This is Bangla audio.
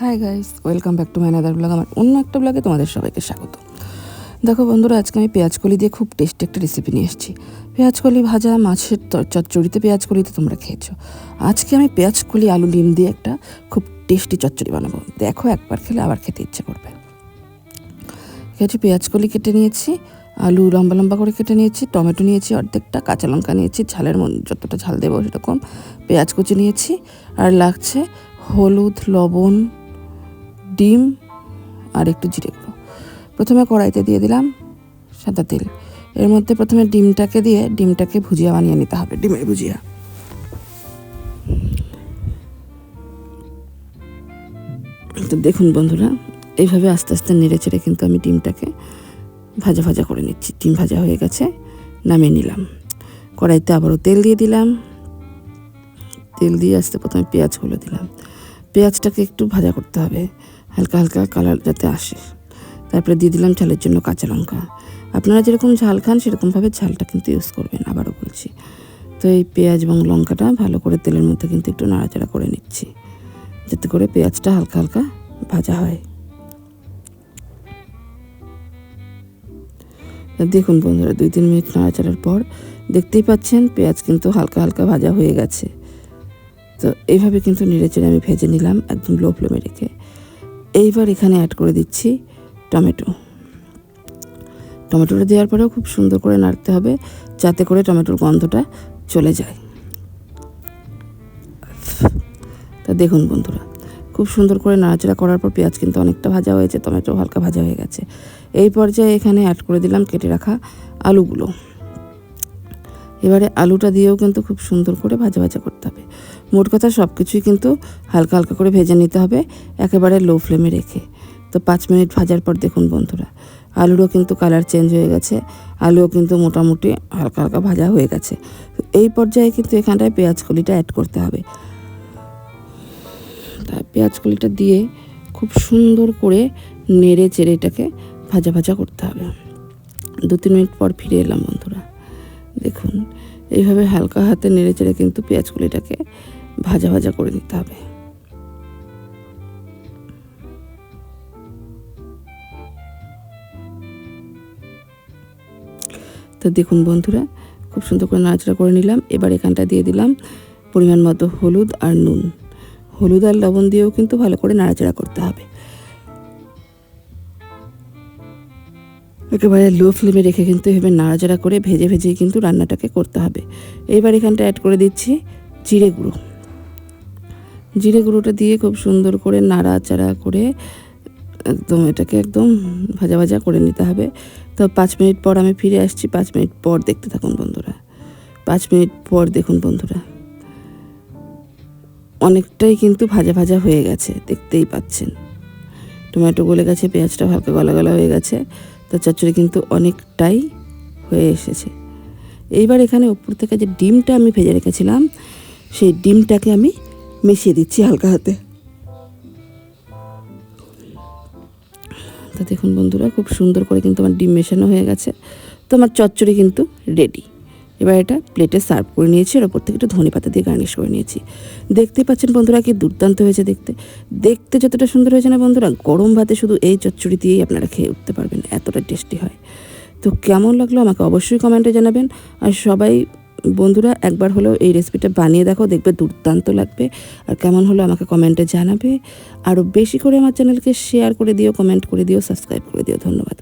Hi guys welcome back to my other blog আমার অন্য একটা ব্লগে তোমাদের সবাইকে স্বাগত। দেখো বন্ধুরা, আজকে আমি পেঁয়াজ কলি দিয়ে খুব টেস্টি একটা রেসিপি নিয়ে এসেছি। পেঁয়াজ কলি ভাজা, মাছের চচ্চড়িতে পেঁয়াজ কলি তো তোমরা খেয়েছো। আজকে আমি পেঁয়াজ কলি, আলু, ডিম দিয়ে একটা খুব টেস্টি চচ্চড়ি বানাবো। দেখো একবার খেলে আবার খেতে ইচ্ছে করবে। পেঁয়াজ কলি কেটে নিয়েছি, আলু লম্বা লম্বা করে কেটে নিয়েছি, টমেটো নিয়েছি অর্ধেকটা, কাঁচা লঙ্কা নিয়েছি, ঝালের যতটা ঝাল দেবো সেরকম। পেঁয়াজ কুচি নিয়েছি, আর লাগছে হলুদ, লবণ ডিম আর একটু জিরে গুঁড়ো। প্রথমে কড়াইতে দিয়ে দিলাম সাদা তেল। এর মধ্যে প্রথমে ডিমটাকে দিয়ে ডিমটাকে ভুজিয়া বানিয়ে নিতে হবে, ডিমের ভুজিয়া। তো দেখুন বন্ধুরা, এইভাবে আস্তে আস্তে নেড়ে চেড়ে কিন্তু আমি ডিমটাকে ভাজা ভাজা করে নিচ্ছি। ডিম ভাজা হয়ে গেছে, নামিয়ে নিলাম। কড়াইতে আবারও তেল দিয়ে দিলাম। তেল দিয়ে আসতে প্রথমে পেঁয়াজগুলো দিলাম। পেঁয়াজটাকে একটু ভাজা করতে হবে। হালকা হালকা কালার যাতে আসে। তারপরে দিয়ে দিলাম ঝালের জন্য কাঁচা লঙ্কা। আপনারা যেরকম ঝাল খান, সেরকমভাবে ঝালটা কিন্তু ইউজ করবেন, আবারও বলছি। তো এই পেঁয়াজ এবং লঙ্কাটা ভালো করে তেলের মধ্যে কিন্তু একটু নাড়াচাড়া করে নিচ্ছি। যাতে করে পেঁয়াজটা হালকা হালকা ভাজা হয়। দেখুন বন্ধুরা, দুই তিন মিনিট নাড়াচাড়ার পর দেখতেই পাচ্ছেন পেঁয়াজ কিন্তু হালকা হালকা ভাজা হয়ে গেছে। তো এইভাবে কিন্তু নেড়েচেড়ে আমি ভেজে নিলাম একদম লো ফ্লেমে রেখে। এইবার এখানে অ্যাড করে দিচ্ছি টমেটো। টমেটোটা দেওয়ার পরেও খুব সুন্দর করে নাড়তে হবে যাতে করে টমেটোর গন্ধটা চলে যায়। তা দেখুন বন্ধুরা, খুব সুন্দর করে নাড়াচাড়া করার পর পেঁয়াজ কিন্তু অনেকটা ভাজা হয়েছে, টমেটো হালকা ভাজা হয়ে গেছে। এই পর্যায়ে এখানে অ্যাড করে দিলাম কেটে রাখা আলুগুলো। এবারে আলুটা দিয়েও কিন্তু খুব সুন্দর করে ভাজা ভাজা করতে হবে। মোট কথা সব কিছুই কিন্তু হালকা হালকা করে ভেজে নিতে হবে, একেবারে লো ফ্লেমে রেখে। তো পাঁচ মিনিট ভাজার পর দেখুন বন্ধুরা, আলুরও কিন্তু কালার চেঞ্জ হয়ে গেছে, আলুও কিন্তু মোটামুটি হালকা হালকা ভাজা হয়ে গেছে। এই পর্যায়ে কিন্তু এখানটায় পেঁয়াজ কলিটা অ্যাড করতে হবে। তা পেঁয়াজ কলিটা দিয়ে খুব সুন্দর করে নেড়ে চেড়ে এটাকে ভাজা ভাজা করতে হবে। দু তিন মিনিট পর ফিরে এলাম বন্ধুরা। দেখুন, এইভাবে হালকা হাতে নেড়ে চেড়ে কিন্তু পেঁয়াজ কলিটাকে ভাজা ভাজা করে নিতে হবে। তো দেখুন বন্ধুরা, খুব সুন্দর করে নাড়াচাড়া করে নিলাম। এবার এখানটা দিয়ে দিলাম পরিমাণ মতো হলুদ আর নুন। হলুদ আর লবণ দিয়েও কিন্তু ভালো করে নাড়াচাড়া করতে হবে। একেবারে লো ফ্লেমে রেখে কিন্তু এভাবে নাড়াচাড়া করে ভেজে ভেজে কিন্তু রান্নাটাকে করতে হবে। এবার এখানটা অ্যাড করে দিচ্ছি জিরে গুঁড়ো। জিরে গুঁড়োটা দিয়ে খুব সুন্দর করে নাড়াচাড়া করে একদম এটাকে একদম ভাজা ভাজা করে নিতে হবে। তো পাঁচ মিনিট পর আমি ফিরে আসছি, পাঁচ মিনিট পর দেখতে থাকুন বন্ধুরা। পাঁচ মিনিট পর দেখুন বন্ধুরা। অনেকটাই কিন্তু ভাজা ভাজা হয়ে গেছে, দেখতেই পাচ্ছেন। টমেটো গলে গেছে, পেঁয়াজটা হালকা গলা গলা হয়ে গেছে। তো চচ্চড়ি কিন্তু অনেকটাই হয়ে এসেছে। এইবার এখানে উপর থেকে যে ডিমটা আমি ভেজে রেখেছিলাম, সেই ডিমটাকে আমি মিশিয়ে দিচ্ছি হালকা হাতে। তো দেখুন বন্ধুরা, খুব সুন্দর করে কিন্তু আমার ডিম মেশানো হয়ে গেছে। তো আমার চচ্চড়ি কিন্তু রেডি এবার এটা প্লেটে সার্ভ করে নিয়েছি, আর ওপর থেকে একটু ধনে পাতা দিয়ে গার্নিশ করে নিয়েছি। দেখতে পাচ্ছেন বন্ধুরা কি দুর্দান্ত হয়েছে দেখতে। দেখতে যতটা সুন্দর হয়েছে না বন্ধুরা, গরম ভাতে শুধু এই চচ্চড়ি দিয়েই আপনারা খেয়ে উঠতে পারবেন, এতটা টেস্টি হয়। তো কেমন লাগল আমাকে অবশ্যই কমেন্টে জানাবেন। আর সবাই বন্ধুরা একবার হলেও এই রেসিপিটা বানিয়ে দেখো, দেখবে দুর্দান্ত লাগবে। আর কেমন হলো আমাকে কমেন্টে জানাবে। আরও বেশি করে আমার চ্যানেলকে শেয়ার করে দিও কমেন্ট করে দিও সাবস্ক্রাইব করে দিও। ধন্যবাদ